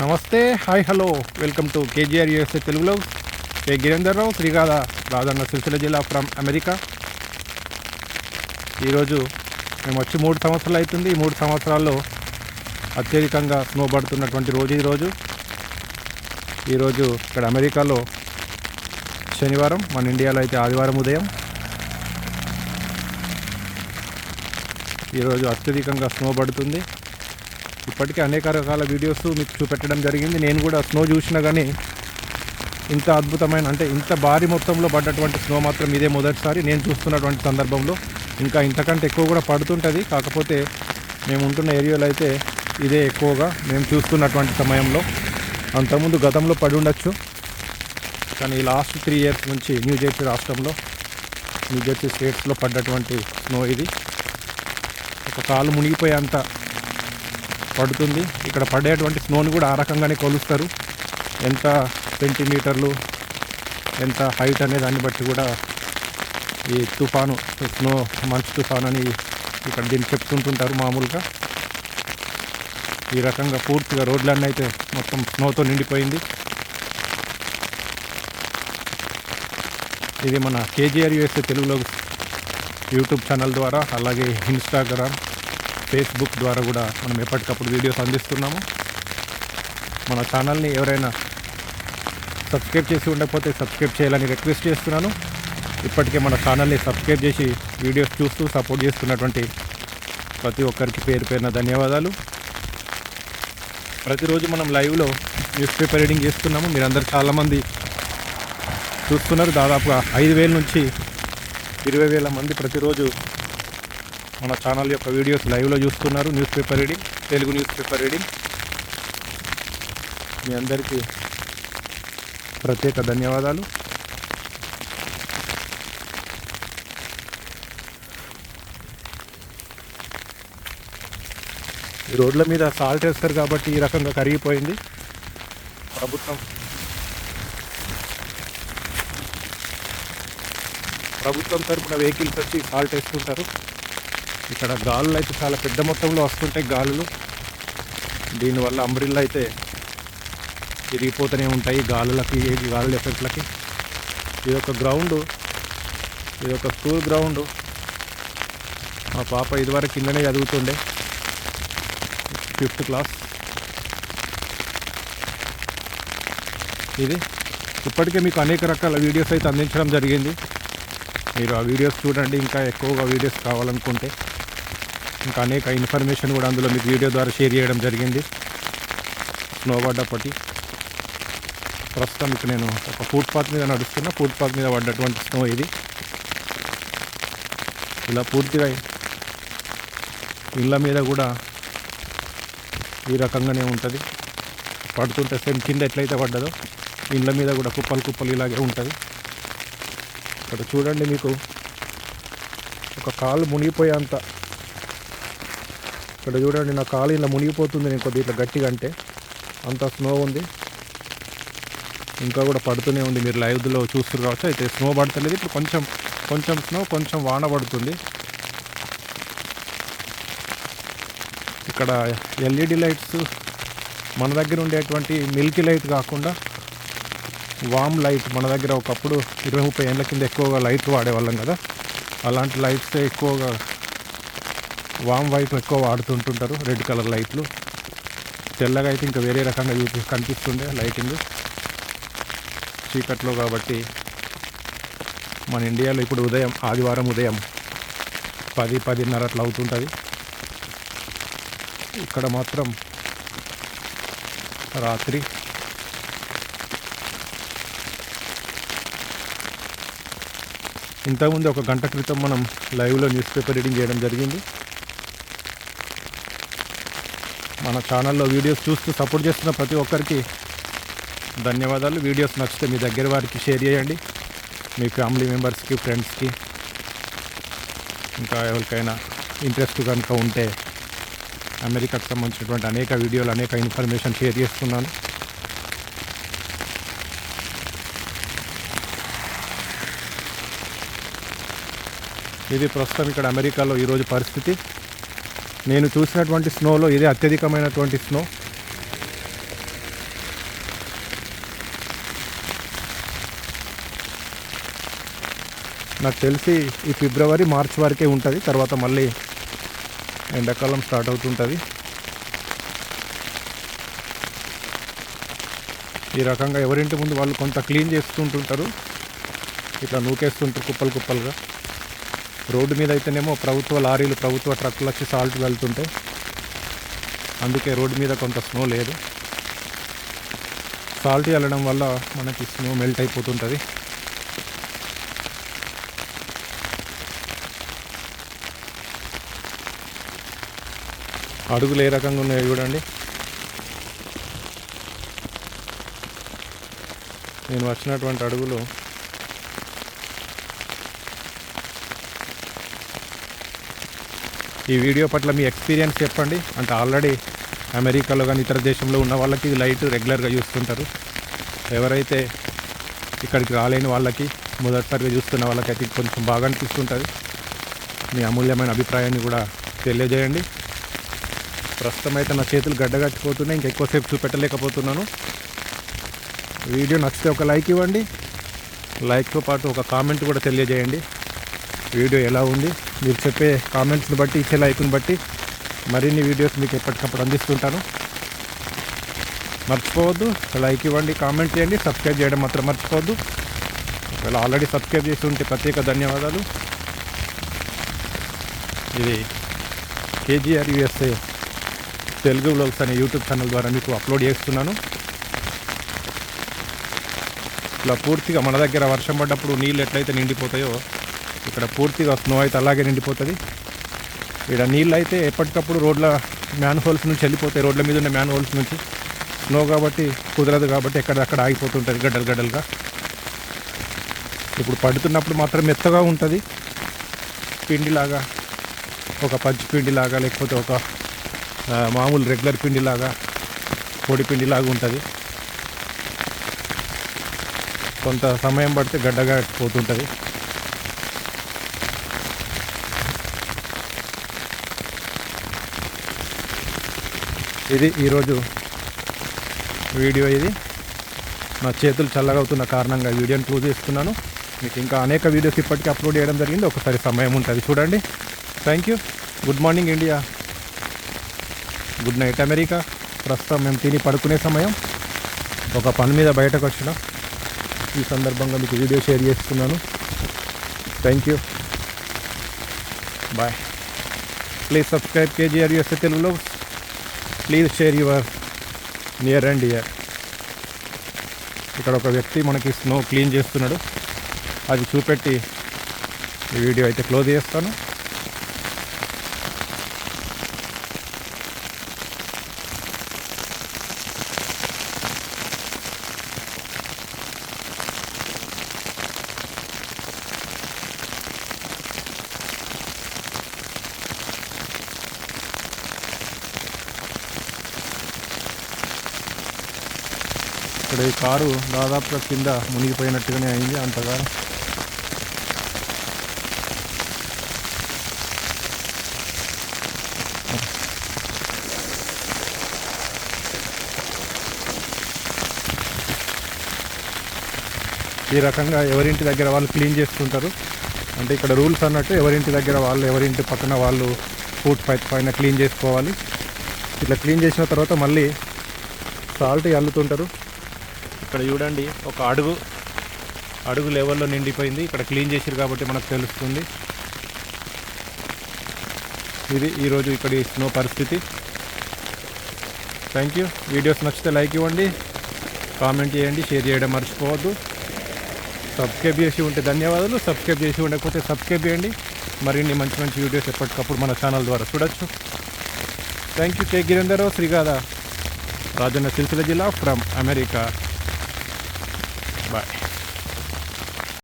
నమస్తే hi hello. Welcome to KGR USA తెలుగులో ఏ గిరేందర్ రావు శ్రీగాధ రాజన్న సిరిసిల్ల జిల్లా ఫ్రమ్ అమెరికా. ఈరోజు మేము వచ్చి మూడు సంవత్సరాలు అవుతుంది. ఈ మూడు సంవత్సరాల్లో అత్యధికంగా స్నో పడుతున్నటువంటి రోజు ఈరోజు ఈరోజు ఇక్కడ అమెరికాలో శనివారం మన ఇండియాలో అయితే ఆదివారం ఉదయం. ఈరోజు అత్యధికంగా స్నో పడుతుంది. ఇప్పటికే అనేక రకాల వీడియోస్ మీకు చూపెట్టడం జరిగింది. నేను కూడా స్నో చూసినా కానీ ఇంత అద్భుతమైన అంటే ఇంత భారీ మొత్తంలో పడ్డటువంటి స్నో మాత్రం ఇదే మొదటిసారి నేను చూస్తున్నటువంటి సందర్భంలో. ఇంకా ఇంతకంటే ఎక్కువ కూడా పడుతుంటుంది. కాకపోతే మేము ఉంటున్న ఏరియాలో అయితే ఇదే ఎక్కువగా మేము చూస్తున్నటువంటి సమయంలో. అంతకుముందు గతంలో పడి ఉండొచ్చు. కానీ ఈ లాస్ట్ త్రీ ఇయర్స్ నుంచి న్యూ జెర్సీ రాష్ట్రంలో న్యూ జెర్సీ స్టేట్స్లో పడ్డటువంటి స్నో ఇది. ఒక కాలు మునిగిపోయేంత పడుతుంది. ఇక్కడ పడేటువంటి స్నోని కూడా ఆ రకంగానే కొలుస్తారు. ఎంత సెంటీమీటర్లు ఎంత హైట్ అనే దాన్ని బట్టి కూడా ఈ తుఫాను స్నో మంచు తుఫాన్ అని ఇక్కడ దీన్ని చెప్తుంటుంటారు మామూలుగా. ఈ రకంగా పూర్తిగా రోడ్లన్నీ అయితే మొత్తం స్నోతో నిండిపోయింది. ఇది మన కేజీఆర్ యూఎస్ఏ తెలుగులో యూట్యూబ్ ఛానల్ ద్వారా అలాగే ఇన్స్టాగ్రామ్ ఫేస్బుక్ ద్వారా కూడా మనం ఎప్పటికప్పుడు వీడియోస్ అందిస్తున్నాము. మన ఛానల్ని ఎవరైనా సబ్స్క్రైబ్ చేసి ఉండకపోతే సబ్స్క్రైబ్ చేయాలని రిక్వెస్ట్ చేస్తున్నాను. ఇప్పటికే మన ఛానల్ని సబ్స్క్రైబ్ చేసి వీడియోస్ చూస్తూ సపోర్ట్ చేస్తున్నటువంటి ప్రతి ఒక్కరికి పేరు పేరున ధన్యవాదాలు. ప్రతిరోజు మనం లైవ్లో న్యూస్ పేపర్ రీడింగ్ చేస్తున్నాము. మీరందరూ చాలామంది చూస్తున్నారు. దాదాపుగా ఐదు వేల నుంచి ఇరవై వేల మంది ప్రతిరోజు మన ఛానల్ యొక్క వీడియోస్ లైవ్లో చూస్తున్నారు. News paper reading Telugu news paper reading మీ అందరికీ ప్రత్యేక ధన్యవాదాలు. ఈ రోడ్ల మీద సాల్ట్ వేస్తారు కాబట్టి ఈ రకంగా కరిగిపోయింది. ప్రభుత్వం ప్రభుత్వం తరపున వెహికల్స్ వచ్చి సాల్ట్ వేస్తుంటారు. ఇక్కడ గాలులు అయితే చాలా పెద్ద మొత్తంలో వస్తుంటాయి గాలులు. దీనివల్ల అంబ్రిల్లా అయితే తిరిగిపోతూనే ఉంటాయి గాలులకి గాలుల ఎఫెక్ట్లకి. ఇది ఒక గ్రౌండ్. ఇది ఒక స్కూల్ గ్రౌండ్. మా పాప ఇదివరకు కిందనే చదువుతుండే. Fifth class. ఇది. ఇప్పటికే మీకు అనేక రకాల వీడియోస్ అయితే అందించడం జరిగింది. మీరు ఆ వీడియోస్ చూడండి ఇంకా ఎక్కువగా వీడియోస్ కావాలనుకుంటే. ఇంకా అనేక ఇన్ఫర్మేషన్ కూడా అందులో మీకు వీడియో ద్వారా షేర్ చేయడం జరిగింది. స్నో పడ్డప్పటి ప్రస్తుతం ఇప్పుడు నేను ఒక ఫుట్పాత్ మీద నడుస్తున్నా. ఫుట్పాత్ మీద పడ్డటువంటి స్నో ఇది. ఇలా పూర్తిగా ఇళ్ళ మీద కూడా ఈ రకంగానే ఉంటుంది. పడుతుంటే సేమ్ కింద ఎట్లయితే పడ్డదో ఇళ్ళ మీద కూడా కుప్పలు కుప్పలు ఇలాగే ఉంటుంది. ఇక్కడ చూడండి మీకు ఒక కాలు మునిగిపోయేంత ఇక్కడ చూడండి నా కాలు ఇలా మునిగిపోతుంది నేను కొద్దిగా ఇట్లా గట్టిగా అంటే. అంత స్నో ఉంది. ఇంకా కూడా పడుతూనే ఉంది. మీరు లైవ్లో చూస్తున్నారు కావచ్చు అయితే స్నో పడతలేదు. ఇప్పుడు కొంచెం కొంచెం స్నో కొంచెం వాన పడుతుంది. ఇక్కడ ఎల్ఈడి లైట్స్ మన దగ్గర ఉండేటువంటి మిల్కీ లైట్ కాకుండా వామ్ లైట్ మన దగ్గర ఒకప్పుడు ఇరవై ముప్పై ఏళ్ళ కింద ఎక్కువగా లైట్ వాడేవాళ్ళం కదా. అలాంటి లైట్స్ ఎక్కువగా వామ్ వైట్ ఎక్కువ వాడుతుంటుంటారు రెడ్ కలర్ లైట్లు తెల్లగా అయితే ఇంకా వేరే రకంగా చూపి కనిపిస్తుండే లైటింగ్ చీకట్లో కాబట్టి మన ఇండియాలో ఇప్పుడు ఉదయం ఆదివారం ఉదయం పది పదిన్నర అట్లా అవుతుంటుంది. ఇక్కడ మాత్రం రాత్రి ఇంతకుముందు ఒక గంట క్రితం మనం లైవ్లో న్యూస్ పేపర్ రీడింగ్ చేయడం జరిగింది. మన ఛానల్లో వీడియోస్ చూస్తూ సపోర్ట్ చేస్తున్న ప్రతి ఒక్కరికి ధన్యవాదాలు. వీడియోస్ నచ్చితే మీ దగ్గర వారికి షేర్ చేయండి. మీ ఫ్యామిలీ మెంబర్స్కి ఫ్రెండ్స్కి ఇంకా ఎవరికైనా ఇంట్రెస్ట్ కనుక ఉంటే అమెరికాకు సంబంధించినటువంటి అనేక వీడియోలు అనేక ఇన్ఫర్మేషన్ షేర్ చేస్తున్నాను. ఇది ప్రస్తుతం ఇక్కడ అమెరికాలో ఈరోజు పరిస్థితి. నేను చూసినటువంటి స్నోలో ఇదే అత్యధికమైనటువంటి స్నో నాకు తెలిసి ఈ ఫిబ్రవరి మార్చ్ వరకే ఉంటుంది. తర్వాత మళ్ళీ ఎండాకాలం స్టార్ట్ అవుతుంటుంది. ఈ రకంగా ఎవరింటి ముందు వాళ్ళు కొంత క్లీన్ చేస్తుంటుంటారు. ఇట్లా నూకేస్తుంటారు కుప్పలు కుప్పలుగా. రోడ్డు మీద అయితేనేమో ప్రభుత్వ లారీలు ప్రభుత్వ ట్రక్కులు వచ్చి సాల్ట్ వెళ్తుంటాయి అందుకే రోడ్డు మీద కొంత స్నో లేదు. సాల్ట్ వెళ్ళడం వల్ల మనకి స్నో మెల్ట్ అయిపోతుంటుంది. అడుగులు ఏ రకంగా ఉన్నాయో చూడండి. నేను వచ్చినటువంటి అడుగులు ఈ వీడియో పట్ల మీ ఎక్స్పీరియన్స్ చెప్పండి. అంటే ఆల్రెడీ అమెరికాలో కానీ ఇతర దేశంలో ఉన్న వాళ్ళకి ఇది లైట్ రెగ్యులర్గా చూస్తుంటారు. ఎవరైతే ఇక్కడికి రాలేని వాళ్ళకి మొదటిసారిగా చూస్తున్న వాళ్ళకైతే అయితే కొంచెం బాగా అనిపిస్తుంటుంది. మీ అమూల్యమైన అభిప్రాయాన్ని కూడా తెలియజేయండి. ప్రస్తుతం అయితే నా చేతులు గడ్డగట్టిపోతున్నాయి ఇంకెక్కువసేపు చూపెట్టలేకపోతున్నాను. వీడియో నచ్చితే ఒక లైక్ ఇవ్వండి. లైక్తో పాటు ఒక కామెంట్ కూడా తెలియజేయండి. వీడియో ఎలా ఉంది? మీరు చెప్పే కామెంట్స్ని బట్టి ఇచ్చే లైక్ని బట్టి మరిన్ని వీడియోస్ మీకు ఎప్పటికప్పుడు అందిస్తుంటాను. మర్చిపోవద్దు. లైక్ ఇవ్వండి కామెంట్ చేయండి. సబ్స్క్రైబ్ చేయడం మాత్రం మర్చిపోవద్దు. ఒకవేళ ఆల్రెడీ సబ్స్క్రైబ్ చేసి ఉంటే ప్రత్యేక ధన్యవాదాలు. ఇది కేజీఆర్ యుఎస్ఏ తెలుగు బ్లాగ్స్ అనే యూట్యూబ్ ఛానల్ ద్వారా మీకు అప్లోడ్ చేస్తున్నాను. ఇలా పూర్తిగా మన దగ్గర వర్షం పడ్డప్పుడు నీళ్ళు ఎట్లయితే నిండిపోతాయో ఇక్కడ పూర్తిగా స్నో అయితే అలాగే నిండిపోతుంది. ఇక్కడ నీళ్ళు అయితే ఎప్పటికప్పుడు రోడ్ల మ్యాన్ హోల్స్ నుంచి వెళ్ళిపోతాయి. రోడ్ల మీద ఉన్న మ్యాన్ హోల్స్ నుంచి. స్నో కాబట్టి కుదరదు కాబట్టి ఎక్కడక్కడ ఆగిపోతుంటుంది గడ్డలు గడ్డలుగా. ఇప్పుడు పడుతున్నప్పుడు మాత్రం మెత్తగా ఉంటుంది. పిండిలాగా ఒక పచ్చి పిండిలాగా లేకపోతే ఒక మామూలు రెగ్యులర్ పిండిలాగా పొడి పిండిలాగా ఉంటుంది. కొంత సమయం పడితే గడ్డగా పోతుంటుంది. ఇది ఈరోజు వీడియో ఇది. నా చేతులు చల్లగా అవుతున్న కారణంగా వీడియోని క్లోజ్ చేస్తున్నాను. మీకు ఇంకా అనేక వీడియోస్ ఇప్పటికీ అప్లోడ్ చేయడం జరిగింది. ఒకసారి సమయం ఉంటుంది చూడండి. Thank you good morning India good night America ప్రస్తుతం మేము తిని పడుకునే సమయం. ఒక పని మీద బయటకు వచ్చిన ఈ సందర్భంగా మీకు వీడియో షేర్ చేస్తున్నాను. Thank you bye please subscribe KGR USA తెలుగులో please share your near and year ఇక్కడ ఒక వ్యక్తి మనకి స్నో క్లీన్ చేస్తున్నాడు. అది చూపెట్టి ఈ వీడియో అయితే క్లోజ్ చేస్తాను. ఇక్కడ ఈ కారు దాదాపుగా కింద మునిగిపోయినట్టుగానే అయింది అంతగా. ఈ రకంగా ఎవరింటి దగ్గర వాళ్ళు క్లీన్ చేస్తుంటారు అంటే ఇక్కడ రూల్స్ అన్నట్టు ఎవరింటి దగ్గర వాళ్ళు ఎవరింటి పక్కన వాళ్ళు ఫుడ్ పైప్ పైన క్లీన్ చేసుకోవాలి. ఇట్లా క్లీన్ చేసిన తర్వాత మళ్ళీ సాల్ట్ అల్లుతుంటారు. ఇక్కడ చూడండి ఒక అడుగు అడుగు లెవెల్లో నిండిపోయింది. ఇక్కడ క్లీన్ చేసారు కాబట్టి మనకు తెలుస్తుంది. ఇది ఈరోజు ఇక్కడ స్నో పరిస్థితి. థ్యాంక్ యూ వీడియోస్ నచ్చితే లైక్ ఇవ్వండి. కామెంట్ చేయండి షేర్ చేయడం మర్చిపోవద్దు. సబ్స్క్రైబ్ చేసి ఉంటే ధన్యవాదాలు. సబ్స్క్రైబ్ చేసి ఉండకపోతే సబ్స్క్రైబ్ చేయండి. మరిన్ని మంచి మంచి వీడియోస్ ఎప్పటికప్పుడు మన ఛానల్ ద్వారా చూడొచ్చు. థ్యాంక్ యూ కే గిరేందరావు శ్రీగాధ రాజన్న సిరిసిల్ల జిల్లా ఫ్రమ్ అమెరికా బాయ్